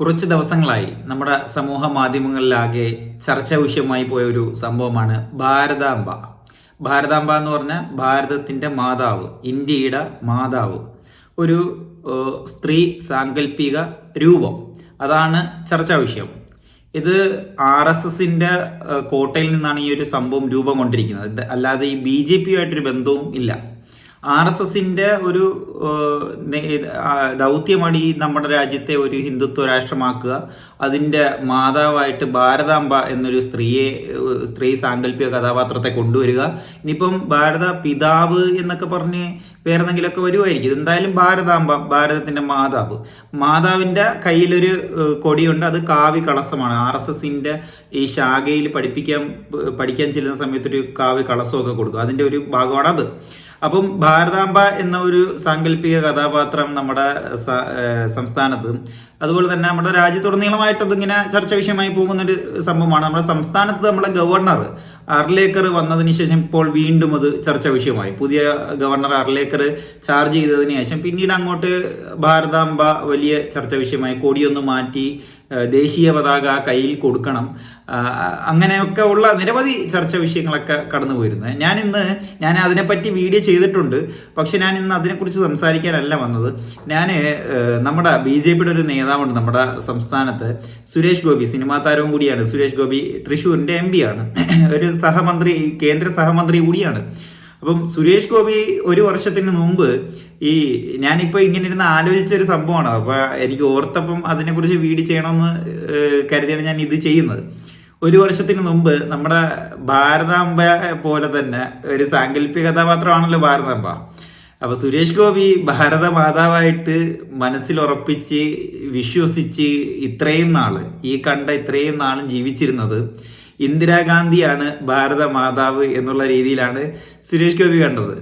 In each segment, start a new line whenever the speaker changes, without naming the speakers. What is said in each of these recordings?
കുറച്ച് ദിവസങ്ങളായി നമ്മുടെ സമൂഹ മാധ്യമങ്ങളിലാകെ ചർച്ചാ വിഷയമായി പോയ ഒരു സംഭവമാണ് ഭാരതാംബ. ഭാരതാംബ എന്ന് പറഞ്ഞാൽ ഭാരതത്തിന്റെ മാതാവ് ഇന്ത്യയുടെ മാതാവ്. ഒരു സ്ത്രീ സാങ്കല്പിക രൂപം. അതാണ് ചർച്ചാ വിഷയം. ഇത് ആർ എസ് എസിന്റെ കോട്ടയിൽ നിന്നാണ് ഈ ഒരു സംഭവം രൂപം കൊണ്ടിരിക്കുന്നത്. അല്ലാതെ ഈ ബി ജെ പിയുമായിട്ടൊരു ബന്ധവും ഇല്ല. ആർ എസ് എസിന്റെ ഒരു ദൗത്യമാണ് ഈ നമ്മുടെ രാജ്യത്തെ ഒരു ഹിന്ദുത്വ രാഷ്ട്രമാക്കുക അതിന്റെ മാതാവായിട്ട് ഭാരതാംബ എന്നൊരു സ്ത്രീയെ സ്ത്രീ സാങ്കല്പിക കഥാപാത്രത്തെ കൊണ്ടുവരിക. ഇനിയിപ്പം ഭാരത പിതാവ് എന്നൊക്കെ പറഞ്ഞ് വേറെ എന്തെങ്കിലുമൊക്കെ വരുമായിരിക്കും എന്തായാലും ഭാരതാംബ ഭാരതത്തിന്റെ മാതാവ്. മാതാവിന്റെ കയ്യിലൊരു കൊടിയുണ്ട്. അത് കാവി കളസമാണ്. ആർ എസ് എസിന്റെ ഈ ശാഖയിൽ പഠിപ്പിക്കാൻ പഠിക്കാൻ ചെല്ലുന്ന സമയത്തൊരു കാവി കളസമൊക്കെ കൊടുക്കും. അതിന്റെ ഒരു ഭാഗമാണ് അത്. അപ്പം ഭാരതാംബ എന്ന ഒരു സാങ്കല്പിക കഥാപാത്രം നമ്മുടെ സംസ്ഥാനത്ത് അതുപോലെ തന്നെ നമ്മുടെ രാജ്യത്തുടനീളമായിട്ട് അതിങ്ങനെ ചർച്ച വിഷയമായി പോകുന്ന ഒരു സംഭവമാണ്. നമ്മുടെ സംസ്ഥാനത്ത് നമ്മുടെ ഗവർണർ അർലേക്കർ വന്നതിന് ശേഷം ഇപ്പോൾ വീണ്ടും അത് ചർച്ച വിഷയമായി. പുതിയ ഗവർണർ അർലേക്കർ ചാർജ് ചെയ്തതിന് ശേഷം പിന്നീട് അങ്ങോട്ട് ഭാരതാംബ വലിയ ചർച്ച വിഷയമായി കൊടിയൊന്ന് മാറ്റി ദേശീയ പതാക കയ്യിൽ കൊടുക്കണം. അങ്ങനെയൊക്കെ ഉള്ള നിരവധി ചർച്ച വിഷയങ്ങളൊക്കെ കടന്നു പോയിരുന്നത് ഞാൻ ഇന്ന് ഞാൻ അതിനെപ്പറ്റി വീഡിയോ ചെയ്തിട്ടുണ്ട്. പക്ഷെ ഞാൻ ഇന്ന് അതിനെക്കുറിച്ച് സംസാരിക്കാനല്ല വന്നത്. ഞാൻ നമ്മുടെ ബി ജെ പിയുടെ ഒരു നേതാവുണ്ട് നമ്മുടെ സംസ്ഥാനത്ത് സുരേഷ് ഗോപി സിനിമാ താരവും കൂടിയാണ്. സുരേഷ് ഗോപി തൃശ്ശൂരിന്റെ എം ആണ്. ഒരു സഹമന്ത്രി കേന്ദ്ര സഹമന്ത്രി കൂടിയാണ്. അപ്പം സുരേഷ് ഗോപി ഒരു വർഷത്തിന് മുമ്പ് ഈ ഞാനിപ്പോൾ ഇങ്ങനെ ഇരുന്ന് ആലോചിച്ച ഒരു സംഭവമാണ്. അപ്പോൾ എനിക്ക് ഓർത്തപ്പം അതിനെക്കുറിച്ച് വീട് ചെയ്യണമെന്ന് കരുതിയാണ് ഞാൻ ഇത് ചെയ്യുന്നത്. ഒരു വർഷത്തിന് മുമ്പ് നമ്മുടെ ഭാരതാംബ പോലെ തന്നെ ഒരു സാങ്കല്പിക കഥാപാത്രമാണല്ലോ ഭാരതാംബ. അപ്പൊ സുരേഷ് ഗോപി ഭാരത മാതാവായിട്ട് മനസ്സിൽ ഉറപ്പിച്ച് വിശ്വസിച്ച് ഇത്രയും നാൾ ഈ കണ്ട ഇത്രയും നാളും ജീവിച്ചിരുന്നത് ഇന്ദിരാഗാന്ധിയാണ് ഭാരത മാതാവ് എന്നുള്ള രീതിയിലാണ് സുരേഷ് ഗോപി കണ്ടത്.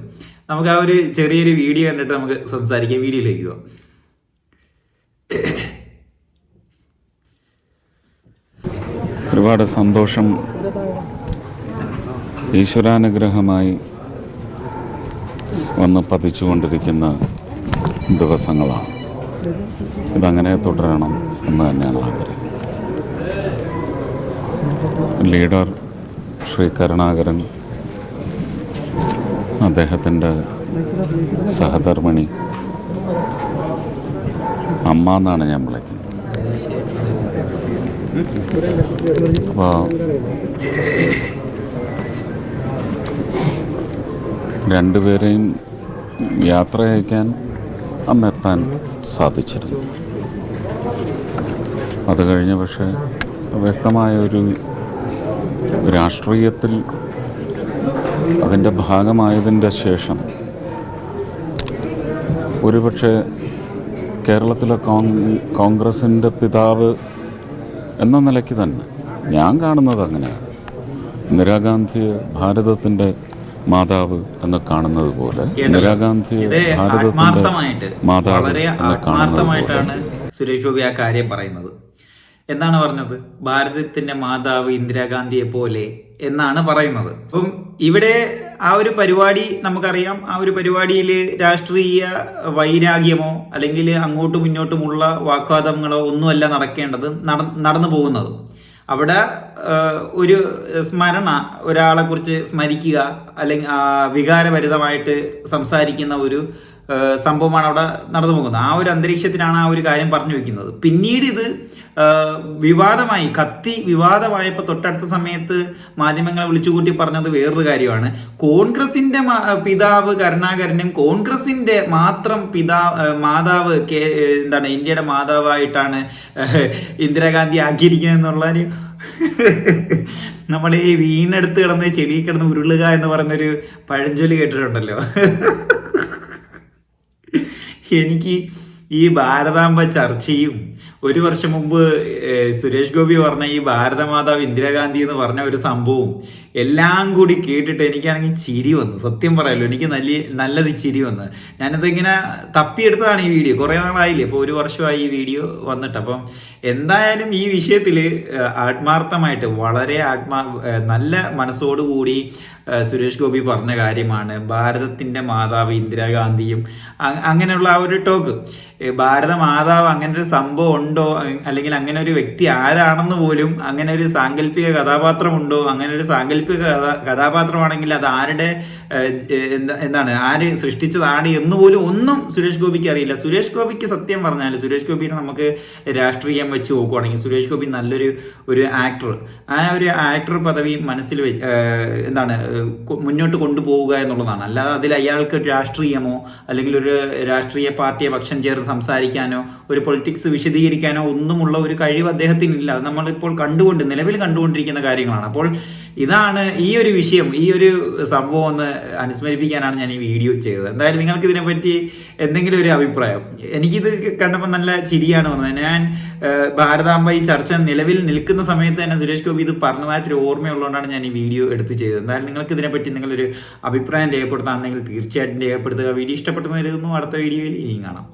നമുക്ക് ആ ഒരു ചെറിയൊരു വീഡിയോ കണ്ടിട്ട് നമുക്ക് സംസാരിക്കാം വീഡിയോയിലേക്ക് പോകാം
ഒരുപാട് സന്തോഷം. ഈശ്വരാനുഗ്രഹമായി വന്ന് പതിച്ചുകൊണ്ടിരിക്കുന്ന ദിവസങ്ങളാണ്. ഇതങ്ങനെ തുടരണം എന്ന് തന്നെയാണ് ആഗ്രഹം. ലീഡർ ശ്രീ കരുണാകരൻ അദ്ദേഹത്തിന്റെ സഹധർമ്മിണി അമ്മ എന്നാണ് ഞാൻ വിളിക്കുന്നത്. അപ്പോൾ രണ്ടുപേരെയും യാത്ര അയക്കാൻ അന്നെത്താൻ സാധിച്ചിരുന്നു. അത് കഴിഞ്ഞ് പക്ഷേ വ്യക്തമായ ഒരു രാഷ്ട്രീയത്തിൽ അതിന്റെ ഭാഗമായതിന്റെ ശേഷം ഒരുപക്ഷെ കേരളത്തിലെ കോൺ- കോൺഗ്രസിന്റെ പിതാവ് എന്ന നിലയ്ക്ക് തന്നെ ഞാൻ കാണുന്നത് അങ്ങനെയാണ്. ഇന്ദിരാഗാന്ധിയെ ഭാരതത്തിന്റെ മാതാവ് എന്ന് കാണുന്നത് പോലെ ഇന്ദിരാഗാന്ധി
ഭാരതത്തിന്റെ
മാതാവ് എന്ന് കാണുന്നത്
സുരേഷ് ഗോപി ആ കാര്യം പറയുന്നത്. എന്താണ് പറഞ്ഞത്? ഭാരതത്തിന്റെ മാതാവ് ഇന്ദിരാഗാന്ധിയെ പോലെ എന്നാണ് പറയുന്നത്. അപ്പം ഇവിടെ ആ ഒരു പരിപാടി നമുക്കറിയാം. ആ ഒരു പരിപാടിയിൽ രാഷ്ട്രീയ വൈരാഗ്യമോ അല്ലെങ്കിൽ അങ്ങോട്ടും ഇങ്ങോട്ടുമുള്ള വാഗ്വാദങ്ങളോ ഒന്നുമല്ല നടക്കേണ്ടത് നട- നടന്നു പോകുന്നത് അവിടെ ഒരു സ്മരണ ഒരാളെ കുറിച്ച് സ്മരിക്കുക അല്ലെങ്കിൽ വികാരഭരിതമായിട്ട് സംസാരിക്കുന്ന ഒരു സംഭവമാണ് അവിടെ നടന്നു പോകുന്നത്. ആ ഒരു അന്തരീക്ഷത്തിലാണ് ആ ഒരു കാര്യം പറഞ്ഞു വെക്കുന്നത്. പിന്നീട് ഇത് വിവാദമായി കത്തി വിവാദമായപ്പോൾ തൊട്ടടുത്ത സമയത്ത് മാധ്യമങ്ങളെ വിളിച്ചുകൂട്ടി പറഞ്ഞത് വേറൊരു കാര്യമാണ്. കോൺഗ്രസിന്റെ പിതാവ് കരുണാകരനും കോൺഗ്രസിന്റെ മാത്രം പിതാ മാതാവ് എന്താണ് ഇന്ത്യയുടെ മാതാവായിട്ടാണ് ഇന്ദിരാഗാന്ധി ആക്കിയിരിക്കുന്നത് എന്നുള്ളൊരു നമ്മൾ ഈ വീണെടുത്ത് കിടന്ന് ചെളി കിടന്ന് ഉരുളുക എന്ന് പറയുന്നൊരു പഴഞ്ചൊല്ലി കേട്ടിട്ടുണ്ടല്ലോ. എനിക്ക് ഈ ഭാരതാംബ ചർച്ചയും ഒരു വർഷം മുമ്പ് സുരേഷ് ഗോപി പറഞ്ഞ ഈ ഭാരതമാതാവ് ഇന്ദിരാഗാന്ധി എന്ന് പറഞ്ഞ ഒരു സംഭവം എല്ലാം കൂടി കേട്ടിട്ട് എനിക്കാണെങ്കിൽ ചിരി വന്നു. സത്യം പറയാലോ എനിക്ക് നല്ല നല്ലത് ചിരി വന്ന്. ഞാനത് ഇങ്ങനെ തപ്പിയെടുത്തതാണ് ഈ വീഡിയോ. കുറേ നാളായില്ലേ ഇപ്പോൾ ഒരു വർഷമായി ഈ വീഡിയോ വന്നിട്ട്. അപ്പം എന്തായാലും ഈ വിഷയത്തിൽ ആത്മാർത്ഥമായിട്ട് വളരെ ആത്മാ നല്ല മനസ്സോടുകൂടി സുരേഷ് ഗോപി പറഞ്ഞ കാര്യമാണ്. ഭാരതത്തിന്റെ മാതാവ് ഇന്ദിരാഗാന്ധിയും അങ്ങനെയുള്ള ആ ഒരു ടോക്ക്. ഭാരത മാതാവ് അങ്ങനെ ഒരു സംഭവം ഉണ്ടോ? അല്ലെങ്കിൽ അങ്ങനെ ഒരു വ്യക്തി ആരാണെന്ന് പോലും അങ്ങനെ ഒരു സാങ്കല്പിക കഥാപാത്രമുണ്ടോ അങ്ങനെ ഒരു സാങ്കല്പിക കഥാ കഥാപാത്രമാണെങ്കിൽ അത് ആരുടെ എന്താണ് ആര് സൃഷ്ടിച്ചതാണ് എന്ന് പോലും ഒന്നും സുരേഷ് ഗോപിക്ക് അറിയില്ല. സുരേഷ് ഗോപിക്ക് സത്യം പറഞ്ഞാൽ സുരേഷ് ഗോപിനെ നമുക്ക് രാഷ്ട്രീയം വെച്ച് നോക്കുവാണെങ്കിൽ സുരേഷ് ഗോപി നല്ലൊരു ഒരു ആക്ടർ. ആ ഒരു ആക്ടർ പദവി മനസ്സിൽ എന്താണ് മുന്നോട്ട് കൊണ്ടുപോവുക എന്നുള്ളതാണ്. അല്ലാതെ അതിൽ അയാൾക്ക് രാഷ്ട്രീയമോ അല്ലെങ്കിൽ ഒരു രാഷ്ട്രീയ പാർട്ടിയെ പക്ഷം ചേർന്ന് സംസാരിക്കാനോ ഒരു പൊളിറ്റിക്സ് വിശദീകരിക്കാനോ ഒന്നുമുള്ള ഒരു കഴിവ് അദ്ദേഹത്തിനില്ല. അത് നമ്മളിപ്പോൾ കണ്ടുകൊണ്ട് നിലവിൽ കണ്ടുകൊണ്ടിരിക്കുന്ന കാര്യങ്ങളാണ്. അപ്പോൾ ഇതാണ് ഈ ഒരു വിഷയം ഈ ഒരു സംഭവം ഒന്ന് അനുസ്മരിപ്പിക്കാനാണ് ഞാൻ ഈ വീഡിയോ ചെയ്തത്. എന്തായാലും നിങ്ങൾക്ക് ഇതിനെപ്പറ്റി എന്തെങ്കിലും ഒരു അഭിപ്രായം? എനിക്കിത് കണ്ടപ്പോൾ നല്ല ചിരിയാണ് വന്നത്. ഞാൻ ഭാരതാംബ ഈ ചർച്ച നിലവിൽ നിൽക്കുന്ന സമയത്ത് തന്നെ സുരേഷ് ഗോപി ഇത് പറഞ്ഞതായിട്ടൊരു ഓർമ്മയുള്ളതുകൊണ്ടാണ് ഞാൻ ഈ വീഡിയോ എടുത്ത് ചെയ്തത്. എന്തായാലും നിങ്ങൾക്ക് ഇതിനെപ്പറ്റി നിങ്ങളൊരു അഭിപ്രായം രേഖപ്പെടുത്താണെങ്കിൽ തീർച്ചയായിട്ടും രേഖപ്പെടുത്തുക. വീഡിയോ ഇഷ്ടപ്പെട്ടെന്ന് കരുതുന്നു. അടുത്ത വീഡിയോയിൽ ഇനിയും കാണാം.